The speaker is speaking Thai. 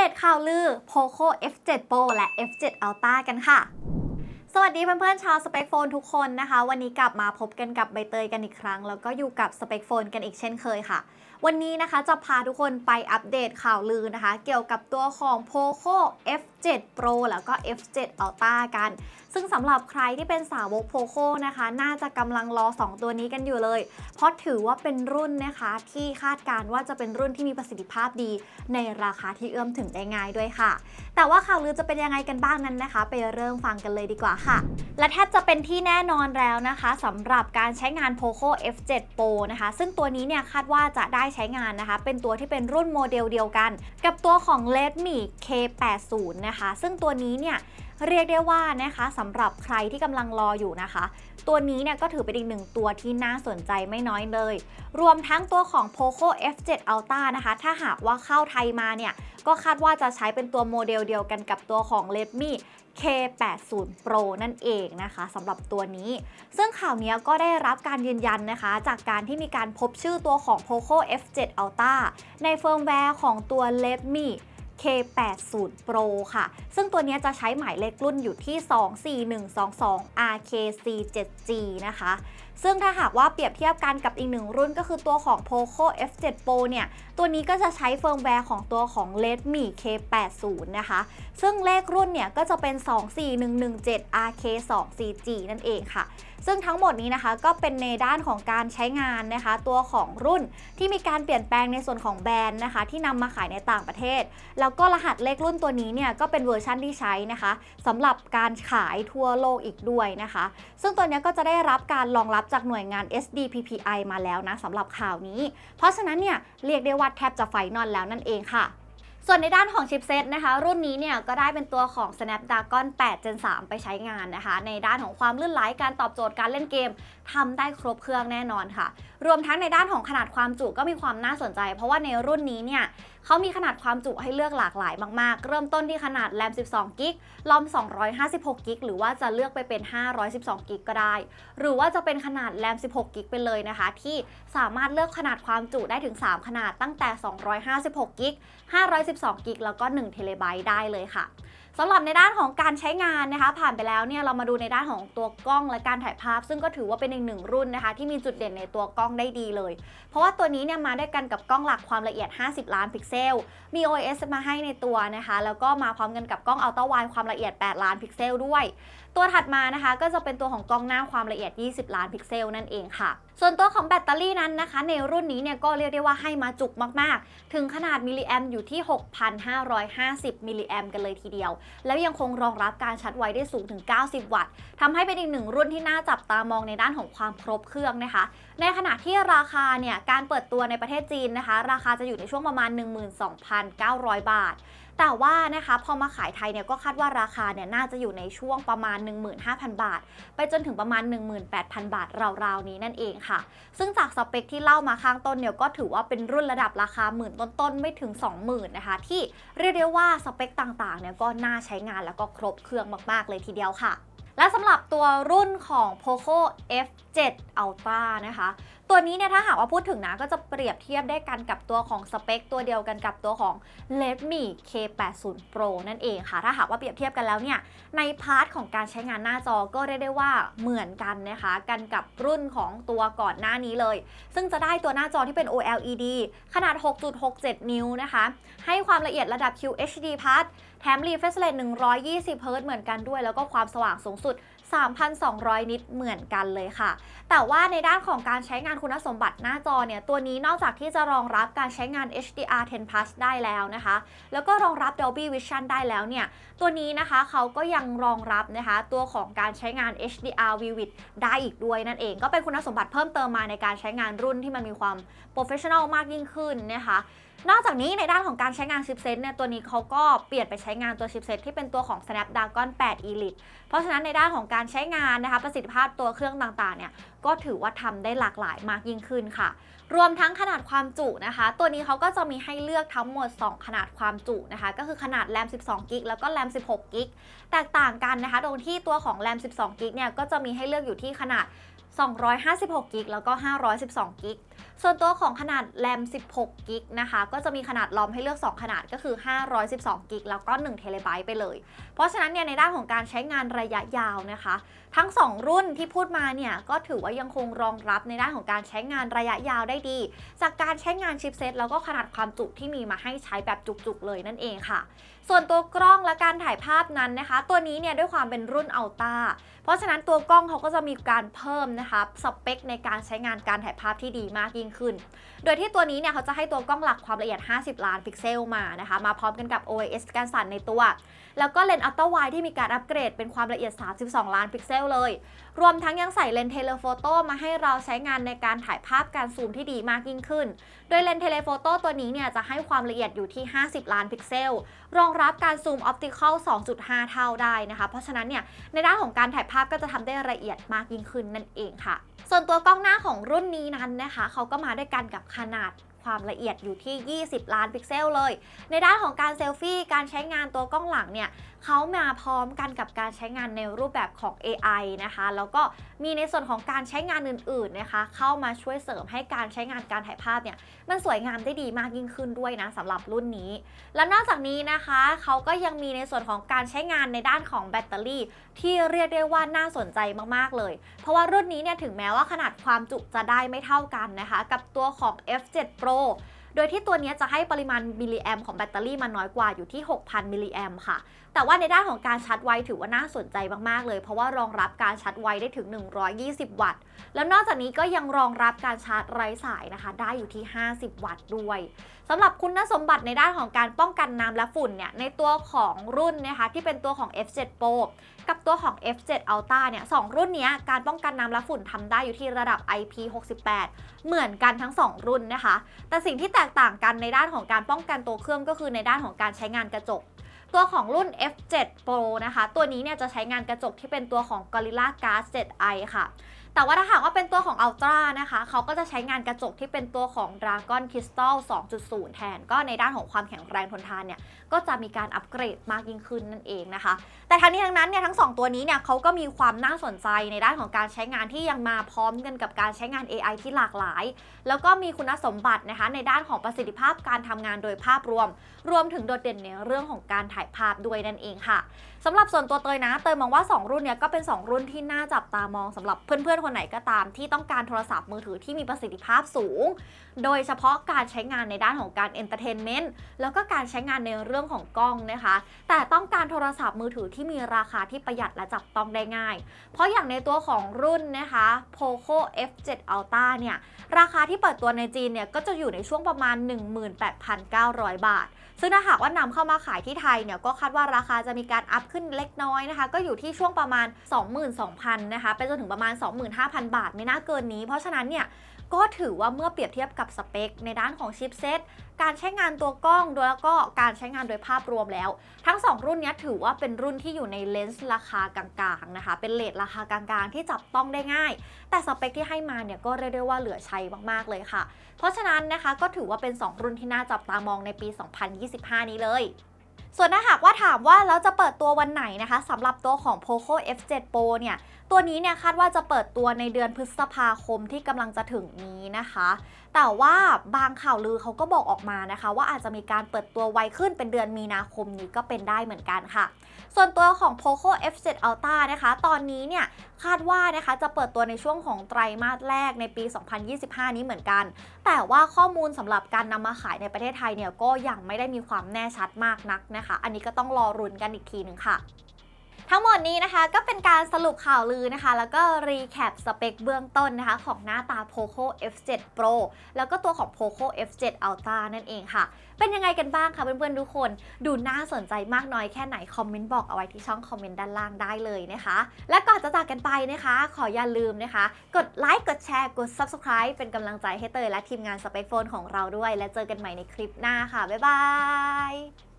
ดตข่าวลือ Poco F7 Pro และ F7 Ultra กันค่ะ สวัสดีเพื่อนๆชาวสเปคโฟนทุกคนนะคะ วันนี้กลับมาพบกันกับใบเตยกันอีกครั้ง แล้วก็อยู่กับสเปคโฟนกันอีกเช่นเคยค่ะ วันนี้นะคะจะพาทุกคนไปอัปเดตข่าวลือนะคะ เกี่ยวกับตัวของ Poco F7 Pro แล้วก็ F7 Ultra กัน ซึ่งสำหรับใครที่เป็นสาวก Poco นะคะ น่าจะกำลังรอ 2 ตัวนี้กันอยู่เลย เพราะถือว่าเป็นรุ่นนะคะที่คาดการณ์ว่าจะเป็นรุ่นที่มีประสิทธิภาพดี ในราคาที่เอื้อมถึงได้ง่ายด้วยค่ะ แต่ว่าข่าวลือจะเป็นยังไงกันบ้างนั้นนะคะ ไปเริ่มฟังกันเลยดีกว่าค่ะ และแทบจะเป็นที่แน่นอนแล้วนะคะสำหรับการใช้งาน Poco F7 Pro นะคะ ซึ่งตัวนี้เนี่ยคาดว่าจะได้ใช้งานนะคะ เป็นตัวที่เป็นรุ่นโมเดลเดียวกัน กับตัวของ Redmi K80 นะคะ ซึ่งตัวนี้เนี่ย เรียกได้ว่านะคะสำหรับใครที่กำลังรออยู่นะคะ ตัวนี้เนี่ยก็ถือเป็นอีกหนึ่งตัวที่น่าสนใจไม่น้อยเลย รวมทั้งตัวของ Poco F7 Ultra นะคะ ถ้าหากว่าเข้าไทยมาเนี่ยก็คาดว่าจะใช้เป็นตัวโมเดลเดียวกันกับตัวของ Redmi K80 Pro นั่นเองนะคะสำหรับตัวนี้ ซึ่งข่าวนี้ก็ได้รับการยืนยันนะคะ จากการที่มีการพบชื่อตัวของ Poco F7 Ultra ในเฟิร์มแวร์ของตัว Redmi K80 Pro ค่ะ ซึ่งตัวนี้จะใช้หมายเลขรุ่นอยู่ที่ 24122 RKC7G นะคะ ซึ่งถ้าหากว่าเปรียบเทียบกันกับอีกหนึ่งรุ่นก็คือตัวของ Poco F7 Pro เนี่ย ตัวนี้ก็จะใช้เฟิร์มแวร์ของตัวของ Redmi K80 นะคะ ซึ่งเลขรุ่นเนี่ยก็จะเป็น 24117 RK2CG นั่นเองค่ะ ซึ่งทั้งหมดนี้นะคะก็เป็นในด้านของการใช้งานนะคะ ตัวของรุ่นที่มีการเปลี่ยนแปลงในส่วนของแบรนด์นะคะ ที่นำมาขายในต่างประเทศ แล้วก็รหัสเลขรุ่นตัวนี้เนี่ยก็เป็นเวอร์ชั่นที่ใช้นะคะสำหรับการขายทั่วโลกอีกด้วยนะคะ ซึ่งตัวเนี้ยก็จะได้รับการรองรับจากหน่วยงาน SDPPI มาแล้วนะสำหรับข่าวนี้ เพราะฉะนั้นเนี่ยเรียกได้ว่าแทบจะไฟนอลแล้วนั่นเองค่ะส่วนในด้านของชิปเซตนะคะ รุ่นนี้เนี่ยก็ได้เป็นตัวของ Snapdragon 8 Gen 3 ไปใช้งานนะคะ ในด้านของความลื่นไหลการตอบโจทย์การเล่นเกมทำได้ครบเครื่องแน่นอนค่ะ รวมทั้งในด้านของขนาดความจุก็มีความน่าสนใจ เพราะว่าในรุ่นนี้เนี่ย เขามีขนาดความจุให้เลือกหลากหลายมากๆ เริ่มต้นที่ขนาดแรม 12 กิกลอม 256 กิกหรือว่าจะเลือกไปเป็น 512 กิกก็ได้ หรือว่าจะเป็นขนาดแรม 16 กิกไปเลยนะคะ ที่สามารถเลือกขนาดความจุได้ถึง 3 ขนาดตั้งแต่ 256 กิก512 กิกแล้วก็1เทเลไบต์ได้เลยค่ะสำหรับในด้านของการใช้งานนะคะ ผ่านไปแล้วเนี่ยเรามาดูในด้านของตัวกล้องและการถ่ายภาพ ซึ่งก็ถือว่าเป็นอีกหนึ่งรุ่นนะคะ ที่มีจุดเด่นในตัวกล้องได้ดีเลย เพราะว่าตัวนี้เนี่ยมาด้วยกันกับกล้องหลักความละเอียด 50 ล้านพิกเซล มี OIS มาให้ในตัวนะคะ แล้วก็มาพร้อมกันกับกล้องอัลตร้าไวด์ความละเอียด 8 ล้านพิกเซลด้วย ตัวถัดมานะคะก็จะเป็นตัวของกล้องหน้าความละเอียด 20 ล้านพิกเซลนั่นเองค่ะ ส่วนตัวของแบตเตอรี่นั้นนะคะ ในรุ่นนี้เนี่ยก็เรียกได้ว่าให้มาจุกมากๆ ถึงขนาดมิลลิแอมอยู่ที่ 6,550 มิลลิแอมกันเลยทีเดียว แล้วยังคงรองรับการชาร์จไวได้สูงถึง 90 วัตต์ทำให้เป็นอีกหนึ่งรุ่นที่น่าจับตามองในด้านของความครบเครื่องนะคะ ในขณะที่ราคาเนี่ยการเปิดตัวในประเทศจีนนะคะ ราคาจะอยู่ในช่วงประมาณ 12,900 บาท แต่ว่านะคะพอมาขายไทยเนี่ยก็คาดว่าราคาเนี่ยน่าจะอยู่ในช่วงประมาณ 15,000 บาท ไปจนถึงประมาณ 18,000 บาทราวๆนี้นั่นเองค่ะ ซึ่งจากสเปคที่เล่ามาข้างต้นเนี่ยก็ถือว่าเป็นรุ่นระดับราคาหมื่นต้นๆไม่ถึง 20,000นะคะที่เรียกได้ว่าสเปคต่างๆเนี่ยก็น่าใช้งานแล้วก็ครบเครื่องมากๆเลยทีเดียวค่ะและสำหรับตัวรุ่นของ Poco F7 Ultra นะคะ ตัวนี้เนี่ยถ้าหากว่าพูดถึงนะก็จะเปรียบเทียบได้กันกับตัวของสเปคตัวเดียวกันกับตัวของ Redmi K80 Pro นั่นเองค่ะ ถ้าหากว่าเปรียบเทียบกันแล้วเนี่ยในพาร์ทของการใช้งานหน้าจอก็เรียกได้ว่าเหมือนกันนะคะกันกับรุ่นของตัวก่อนหน้านี้เลย ซึ่งจะได้ตัวหน้าจอที่เป็น OLED ขนาด 6.67 นิ้วนะคะ ให้ความละเอียดระดับ QHD+ แถม refresh rate 120 Hz เหมือนกันด้วย แล้วก็ความสว่างสูงสุด 3,200 นิตเหมือนกันเลยค่ะ แต่ว่าในด้านของการใช้งานคุณสมบัติหน้าจอเนี่ย ตัวนี้นอกจากที่จะรองรับการใช้งาน HDR 10 plus ได้แล้วนะคะ แล้วก็รองรับ Dolby Vision ได้แล้วเนี่ย ตัวนี้นะคะเขาก็ยังรองรับนะคะ ตัวของการใช้งาน HDR Vivid ได้อีกด้วยนั่นเอง ก็เป็นคุณสมบัติเพิ่มเติมมาในการใช้งานรุ่นที่มันมีความ professional มากยิ่งขึ้นนะคะ นอกจากนี้ในด้านของการใช้งานชิปเซตเนี่ยตัวนี้เขาก็เปลี่ยนไปใช้งานตัวชิปเซตที่เป็นตัวของ Snapdragon 8 Elite เพราะฉะนั้นในด้านของการใช้งานนะคะประสิทธิภาพตัวเครื่องต่างๆเนี่ยก็ถือว่าทำได้หลากหลายมากยิ่งขึ้นค่ะ รวมทั้งขนาดความจุนะคะ ตัวนี้เขาก็จะมีให้เลือกทั้งหมด 2 ขนาดความจุนะคะ ก็คือขนาดแรม 12 กิกแล้วก็แรม 16 กิกแตกต่างกันนะคะ ตรงที่ตัวของแรม 12 กิกเนี่ยก็จะมีให้เลือกอยู่ที่ขนาด 256กิกแล้วก็512กิกส่วนตัวของขนาดแรม 16กิกนะคะ ก็จะมีขนาดลอมให้เลือก 2 ขนาดก็คือ 512กิกแล้วก็1เทเลไบต์ไปเลย เพราะฉะนั้นเนี่ยในด้านของการใช้งานระยะยาวนะคะ ทั้ง 2 รุ่นที่พูดมาเนี่ยก็ถือว่ายังคงรองรับในด้านของการใช้งานระยะยาวได้ดี จากการใช้งานชิปเซตแล้วก็ขนาดความจุที่มีมาให้ใช้แบบจุกๆเลยนั่นเองค่ะ ส่วนตัวกล้องและการถ่ายภาพนั้นนะคะ ตัวนี้เนี่ยด้วยความเป็นรุ่นอัลต้าเพราะฉะนั้นตัวกล้องเขาก็จะมีการเพิ่มนะคะสเปคในการใช้งานการถ่ายภาพที่ดีมากยิ่งขึ้น โดยที่ตัวนี้เนี่ยเขาจะให้ตัวกล้องหลักความละเอียด 50 ล้านพิกเซลมานะคะ มาพร้อมกันกับ OIS การสั่นในตัว แล้วก็เลนส์อัลตร้าไวที่มีการอัปเกรดเป็นความละเอียด 32 ล้านพิกเซลเลย รวมทั้งยังใส่เลนส์เทเลโฟโต้มาให้เราใช้งานในการถ่ายภาพการซูมที่ดีมากยิ่งขึ้น โดยเลนส์เทเลโฟโต้ตัวนี้เนี่ยจะให้ความละเอียดอยู่ที่ 50 ล้านพิกเซล รองรับการซูมออปติคอล 2.5 เท่าได้นะคะ เพราะฉะนั้นเนี่ยในด้านของการถ่ายภาพก็จะทำได้ละเอียดมากยิ่งขึ้นนั่นเองค่ะ ส่วนตัวกล้องหน้าของรุ่นนี้นั้นนะคะ เขาก็มาด้วยกันกับขนาด ความละเอียดอยู่ที่ 20 ล้านพิกเซลเลย ในด้านของการเซลฟี่การใช้งานตัวกล้องหลังเนี่ยเขามาพร้อมกันกับการใช้งานในรูปแบบของ AI นะคะ แล้วก็มีในส่วนของการใช้งานอื่นๆนะคะ เข้ามาช่วยเสริมให้การใช้งานการถ่ายภาพเนี่ยมันสวยงามได้ดีมากยิ่งขึ้นด้วยนะสำหรับรุ่นนี้ และนอกจากนี้นะคะเขาก็ยังมีในส่วนของการใช้งานในด้านของแบตเตอรี่ ที่เรียกได้ว่าน่าสนใจมากๆเลย เพราะว่ารุ่นนี้เนี่ยถึงแม้ว่าขนาดความจุจะได้ไม่เท่ากันนะคะ กับตัวของ F7 Pro โดยที่ตัวนี้จะให้ปริมาณมิลลิแอมของแบตเตอรี่มันน้อยกว่าอยู่ที่ 6,000 มิลลิแอมค่ะ แต่ว่าในด้านของการชาร์จไวถือว่าน่าสนใจมากๆเลย เพราะว่ารองรับการชาร์จไวได้ถึง 120 วัตต์ แล้วนอกจากนี้ก็ยังรองรับการชาร์จไร้สายนะคะ ได้อยู่ที่ 50 วัตต์ด้วย สำหรับคุณสมบัติในด้านของการป้องกันน้ำและฝุ่นเนี่ยในตัวของรุ่นนะคะที่เป็นตัวของ F7 Pro กับตัวของ F7 Ultra เนี่ยสองรุ่นนี้การป้องกันน้ำและฝุ่นทำได้อยู่ที่ระดับ IP68 เหมือนกันทั้ง 2 รุ่นนะคะ แต่สิ่งที่แตกต่างกันในด้านของการป้องกันตัวเครื่องก็คือในด้านของการใช้งานกระจกตัวของรุ่น F7 Pro นะคะ ตัวนี้เนี่ยจะใช้งานกระจกที่เป็นตัวของ Gorilla Glass 7i ค่ะแต่ว่าถ้าหากว่าเป็นตัวของ Ultra นะคะเขาก็จะใช้งานกระจกที่เป็นตัวของ Dragon Crystal 2.0 แทน ก็ในด้านของความแข็งแรงทนทานเนี่ยก็จะมีการอัปเกรดมากยิ่งขึ้นนั่นเองนะคะ แต่ทั้งนี้ทั้งนั้นเนี่ยทั้ง 2 ตัวนี้เนี่ยเขาก็มีความน่าสนใจในด้านของการใช้งานที่ยังมาพร้อมกันกับการใช้งาน AI ที่หลากหลาย แล้วก็มีคุณสมบัตินะคะในด้านของประสิทธิภาพการทำงานโดยภาพรวม รวมถึงโดดเด่นในเรื่องของการถ่ายภาพด้วยนั่นเองค่ะสำหรับส่วนตัวเตยนะเตยมองว่า 2 รุ่นเนี่ยก็เป็น 2 รุ่นที่น่าจับตามองสำหรับเพื่อนๆ คนไหนก็ตามที่ต้องการโทรศัพท์มือถือที่มีประสิทธิภาพสูง โดยเฉพาะการใช้งานในด้านของการเอนเตอร์เทนเมนต์แล้วก็การใช้งานในเรื่องของกล้องนะคะ แต่ต้องการโทรศัพท์มือถือที่มีราคาที่ประหยัดและจับต้องได้ง่าย เพราะอย่างในตัวของรุ่นนะคะ Poco F7 Ultra เนี่ยราคาที่เปิดตัวในจีนเนี่ยก็จะอยู่ในช่วงประมาณ 18,900 บาท ซึ่งถ้าหากว่านำเข้ามาขายที่ไทยเนี่ยก็คาดว่าราคาจะมีการอัพขึ้นเล็กน้อยนะคะ ก็อยู่ที่ช่วงประมาณ 22,000นะคะไปจนถึงประมาณ 25,000 บาทไม่น่าเกินนี้ เพราะฉะนั้นเนี่ย ก็ถือว่าเมื่อเปรียบเทียบกับสเปค ในด้านของชิปเซตการใช้งานตัวกล้องโดยแล้วก็การใช้งานโดยภาพรวมแล้ว ทั้ง 2 รุ่นนี้ถือว่าเป็นรุ่นที่อยู่ในเลนส์ราคากลางๆนะคะ เป็นเลทราคากลางๆ ที่จับต้องได้ง่าย แต่สเปคที่ให้มาเนี่ยก็เรียกได้ว่าเหลือใช้มากๆเลยค่ะ เพราะฉะนั้นนะคะก็ถือว่าเป็น 2 รุ่นที่น่าจับตามองในปี 2025 นี้เลยส่วนถ้าหากว่าถามว่าแล้วจะเปิดตัววันไหนนะคะสำหรับตัวของ Poco F7 Pro เนี่ย ตัวนี้เนี่ยคาดว่าจะเปิดตัวในเดือนพฤษภาคมที่กำลังจะถึงนี้นะคะ แต่ว่าบางข่าวลือเขาก็บอกออกมานะคะ ว่าอาจจะมีการเปิดตัวไวขึ้นเป็นเดือนมีนาคมนี้ก็เป็นได้เหมือนกันค่ะ ส่วนตัวของ Poco F7 Ultra นะคะ ตอนนี้เนี่ยคาดว่านะคะจะเปิดตัวในช่วงของไตรมาสแรกในปี 2025 นี้เหมือนกัน แต่ว่าข้อมูลสำหรับการนำมาขายในประเทศไทยเนี่ยก็ยังไม่ได้มีความแน่ชัดมากนักนะคะ อันนี้ก็ต้องรอรุนกันอีกทีหนึ่งค่ะ ทั้งหมดนี้นะคะก็เป็นการสรุปข่าวลือนะคะ แล้วก็รีแคปสเปคเบื้องต้นนะคะ ของหน้าตา Poco F7 Pro แล้วก็ตัวของ Poco F7 Ultra นั่นเองค่ะ เป็นยังไงกันบ้างคะเพื่อนๆทุกคน ดูน่าสนใจมากน้อยแค่ไหน คอมเมนต์บอกเอาไว้ที่ช่องคอมเมนต์ด้านล่างได้เลยนะคะ และก่อนจะจากกันไปนะคะ ขออย่าลืมนะคะ กดไลค์กดแชร์กด Subscribe เป็นกำลังใจให้เตยและทีมงานสเปคโฟนของเราด้วย และเจอกันใหม่ในคลิปหน้าค่ะบ๊ายบาย